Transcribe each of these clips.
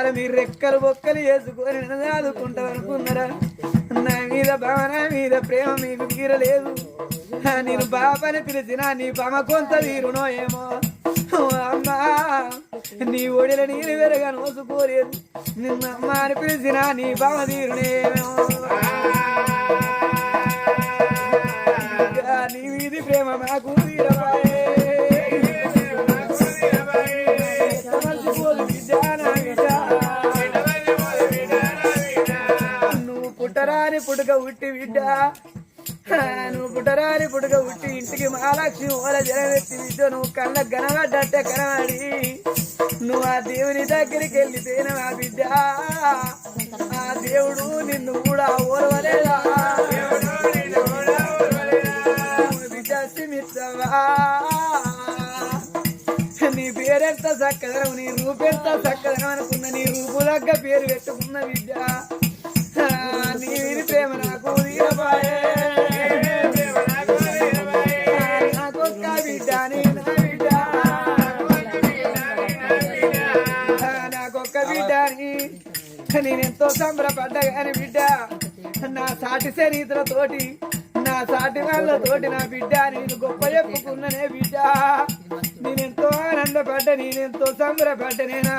ఇవాళ మీరు రెక్కలు బొక్కలు వేసుకొని నన్ను అనుకున్నారా? నా మీద భావన మీద ప్రేమ మీకు తీరలేదు. నేను బాబాని పిలిచిన నీ బామ కొంత తీరునో ఏమో. అమ్మా నీ ఒడిల నీరు వెరగా నోసుకోలేదు నిన్న అమ్మ అని పిలిచిన నీ బామ తీరునేమో నీ మీది ప్రేమ మాకు తీర నువ్వు పుట్టరాని పుట్టుక ఉట్టి ఇంటికి మహాలక్ష్మి ఓల జనవెత్తి బిడ్డ నువ్వు కళ్ళ కనబడ్డట్టే కనబడి. నువ్వు ఆ దేవుని దగ్గరికి వెళ్ళిపోయిన ఆ బిడ్డ. ఆ దేవుడు నిన్ను కూడా ఓర్వలేదా? నీ పేరెంత చక్కదనం నీ రూపెంత చక్కదనం అనుకున్న నీ రూపులగ్గ పేరు పెట్టుకున్న విద్య సంబరపడ్డా గాని బిడ్డ నా సాటి శరీరతోటి నా సాటి వాళ్ళతోటి నా బిడ్డ. నేను గొప్ప చెప్పుకున్ననే బిడ్డ. నేనెంతో ఆనందపడ్డ నేనెంతో సంబరపడ్డ నేనా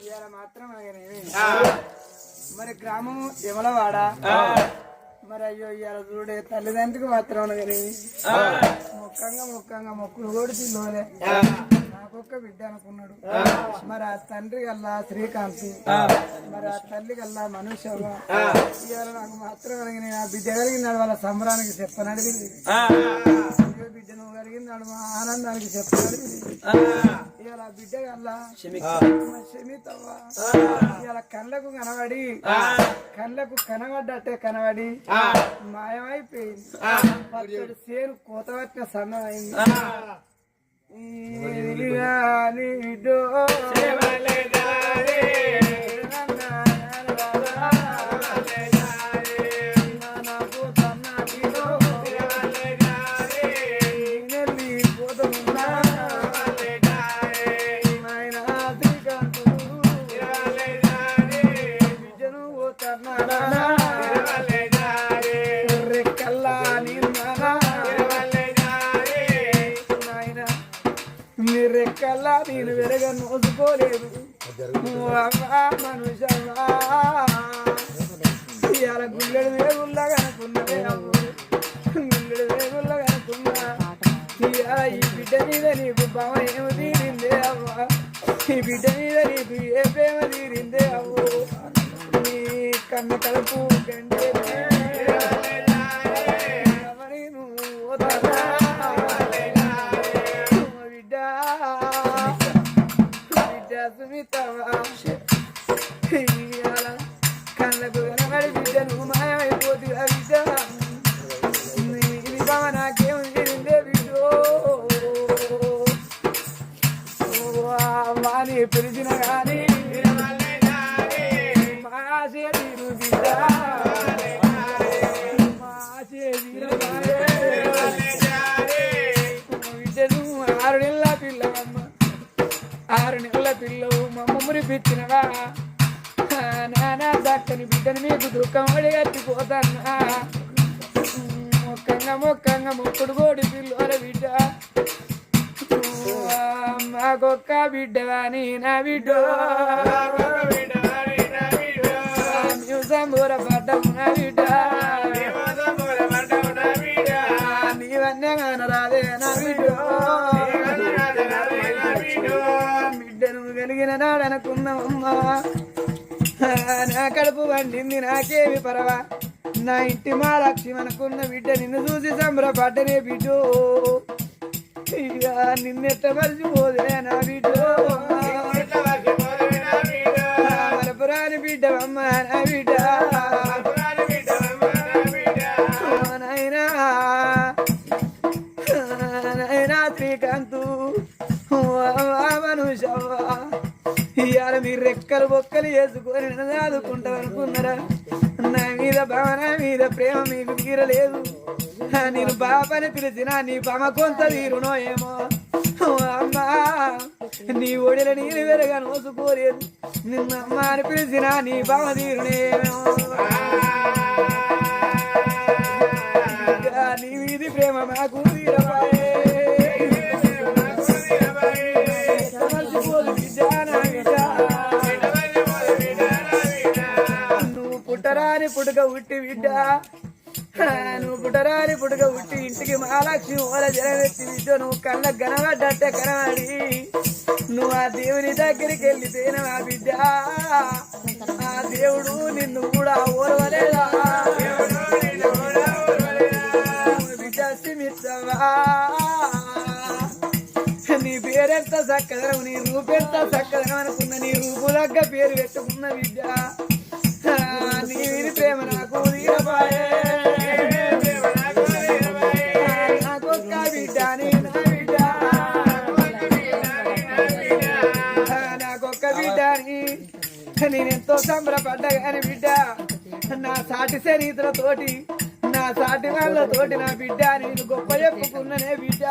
ఇవాళ మాత్రం. మరి గ్రామము యమలవాడ మరి అయ్యో ఇవాళ చూడే తల్లిదండ్రులకు మాత్రం. ముఖంగా ముఖంగా మొక్కులు కూడా తిల్లోలే నాకొక్క బిడ్డ అనుకున్నాడు. మరి ఆ తండ్రి గల్లా శ్రీకాంత్ మరి ఆ తల్లి గల్లా ఇవాళ నాకు మాత్రం కలిగిన ఆ బిడ్డ కలిగినాడు వాళ్ళ సంబరానికి చెప్పనడిది అయ్యో బిడ్డ నువ్వు కలిగినాడు మా ఆనందానికి చెప్పనడిది ఇవాళ ఆ. బిడ్డ గల్లా శమితవ్వ ఇవాళ కళ్ళకు కనబడి కళ్ళకు కనబడ్డట్టే కనబడి మాయమైపోయింది. సేను కోత పట్టిన సన్నమైంది రెక్కల్లా వెరగ నోసుకోలేదు మనుషమ్మా ఇవాళ గుల్లెడు వేగుల్లా కనుకున్నదే అవ్వు గుల్లెడు వేగుల్లా కనుకున్నా ఇవాళ ఈ బిడ్డ మీద నీకు భావ ఏమి తీరిందే అవ్వ ఈ బిడ్డ మీద నీకు ఏ ప్రేమ తీరిందే అవ్వు. నీ కన్న కలుపు గంటే మొక్కంగా మొక్కంగా మొక్కుడు కోడి పిల్లల బిడ్డ మాకొక్క బిడ్డవాని నా బిడ్డ సంబూర పడ్డం నా బిడ్డ నీవన్నీ రాదే నా బిడ్డ బిడ్డను కలిగిన నాడనుకున్నామమ్మా నా కడుపు వండింది నాకేమి పరవా? నా ఇంటి మా లక్ష్యం అనుకున్న బిడ్డ నిన్ను చూసి సంబరపడ్డనే బిడ్డు. ఇక నిన్నెట్ట మర్చిపోదే నా బిడ్డు. మరపురాని బిడ్డ అమ్మ నా బిడ్డ శ్రీకాంతు. మనుషవ్వ ఇవాళ మీరు రెక్కలు బొక్కలు వేసుకొని నన్ను ఆదుకుంటాం అనుకున్నారా మీద భావన మీద ప్రేమ మీకు తీరలేదు నేను బాబాని పిలిచిన నీ బమ కొంత తీరునో ఏమో. అమ్మా నీ ఒడిల నీళ్ళు వెరగా నోసుకోలేదు నిన్న అమ్మ అని పిలిచిన నీ బావ తీరునేమో. నువ్వు పుట్టరాని పుట్టుక పుట్టి ఇంటికి మహాలక్ష్మి ఓల జనవెత్తి విద్య నువ్వు కళ్ళ కనబడ్డట్టే కనబడి నువ్వు ఆ దేవుని దగ్గరికి వెళ్ళిపోయిన ఆ బిడ్డ? ఆ దేవుడు నిన్ను కూడా ఓర్వలేదా? బిడ్డ సిమిత్తవా? నీ పేరెంత చక్కదనం నీ రూపెంత చక్కదనం అనుకున్న నీ రూపు దగ్గ పేరు పెట్టుకున్న విద్య నీ నేనెంతో పడ్డగాని బిడ్డ. నా సాటి స్నేహితులతోటి నా సాటి వాళ్ళతోటి నా బిడ్డ. నేను గొప్ప చెప్పుకున్ననే బిడ్డ.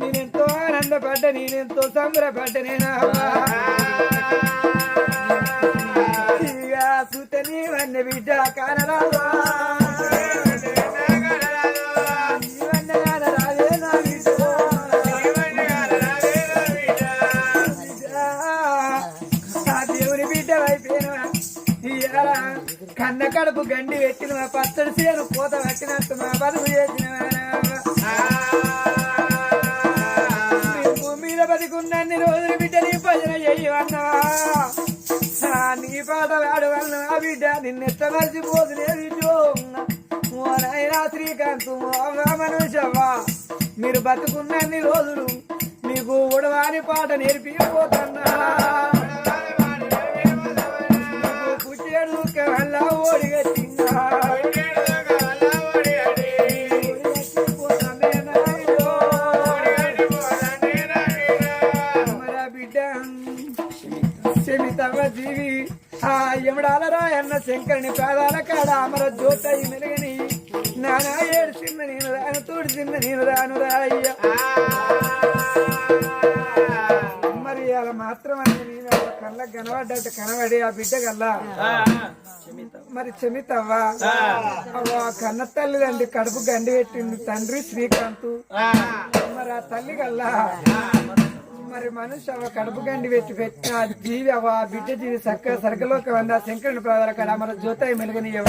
నేనెంతో ఆనందపడ్డ నేనెంతో సంబరపడ్డ నేనా ఇక బిడ్డ కానరావా? కడుపు గండి పెట్టిన పచ్చడి సేను పూత పెట్టినట్టు మా బతుకు చేసిన మీద బతికున్నన్ని రోజులు బిడ్డ నీ భజన చెయ్యవన్నవా నీ పాట వాడు అన్న బిడ్డ నిన్నెత్త మర్చిపోతులే బిడ్డో శ్రీకాంత్ మనుషవ్వా మీరు బతుకున్నన్ని రోజులు మీకు ఉడవాని పాట నేర్పిపోతున్నా జీవి ఆ యమడాల రాయన్న శంకరుని పాదాల కాడ అమర జ్యోతయి మెరుగని నానా ఏడ్చింద నేను రాను తోడిచింద నేను రాను రాయ్య మరి అలా మాత్రం అని నేను కనబడ్డట్టు కనబడి ఆ బిడ్డ కల్లా మరి చెమితవ్వా? అవ్వ కన్న తల్లిదండి కడుపు గండి పెట్టింది తండ్రి శ్రీకాంత్. మరి ఆ తల్లి కల్లా మరి మనిషి అవ కడుపు గండి పెట్టి పెట్టిన జీవి అవ ఆ బిడ్డ జీవి చక్కగా సరకలోకి వంద శంకరుని ప్రాధాల కాడ మన జ్యోతాయి మెలుగనియవ